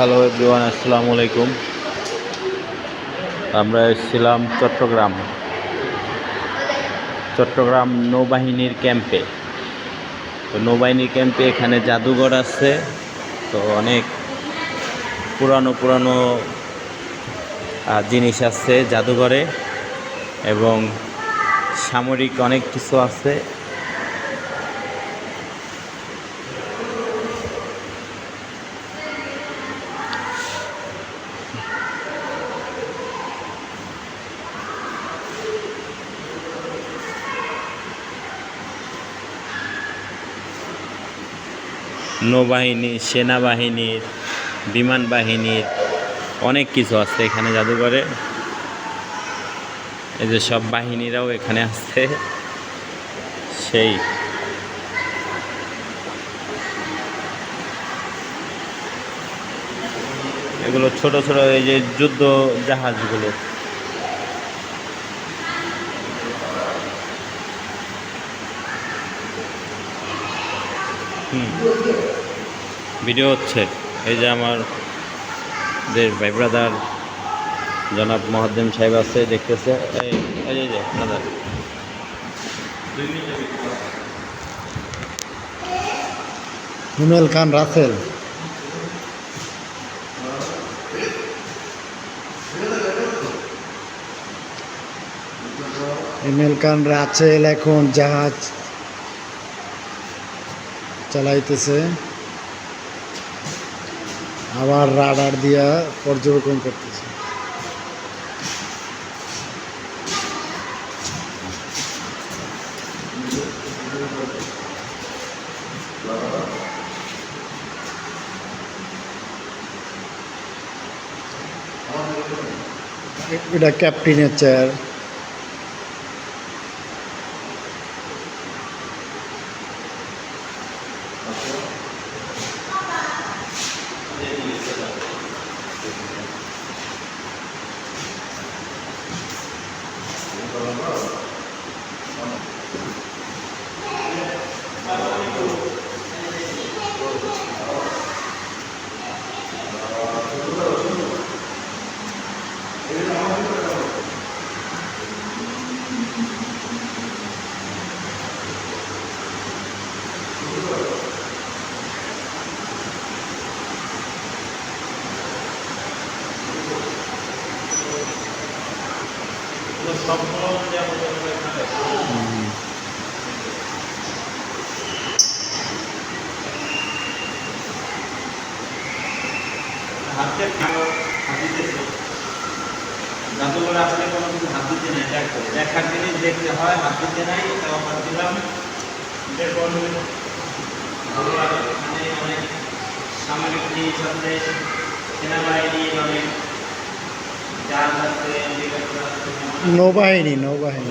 Hello everyone, আসসালামু আলাইকুম। আমরা এসেছিলাম চট্টগ্রাম। চট্টগ্রাম নৌবাহিনীর ক্যাম্পে। তো নৌবাহিনীর ক্যাম্পে এখানে জাদুঘর আছে। তো অনেক পুরানো পুরানো জিনিস আছে জাদুঘরে। এবং সামরিক অনেক কিছু আছে। নৌবাহিনী সেনাবাহিনীর বিমান বাহিনীর অনেক কিছু আছে এখানে জাদুঘরে। এই যে সব বাহিনীরাও এখানে আছে। সেই। এগুলো ছোট ছোট এই যে যুদ্ধ জাহাজগুলো। ভিডিও হচ্ছে। এই যে আমার যে ভাই ব্রাদার জনাব মহাদ্দেম সাহেব আছে দেখতেছে। এই এই যে, ব্রাদার হিমেল খান রাসেল। হিমেল খান রাসেল এখন জাহাজ চালাইতেছে আবার রাডার দিয়া পর্যবেক্ষণ করতেছে এটা ক্যাপ্টেনের চেয়ার சொல்லணும் জাদুঘরে আসলে কোনো কিছু হাত নেই দেখো দেখার জিনিস দেখতে হাত নাই তাও হাত দিলাম দেখুন এখানে অনেক সামরিক জিনিস সেনাবাহিনী অনেক জাহাজ আছে হেলিকপ্টার আছে nobody nobody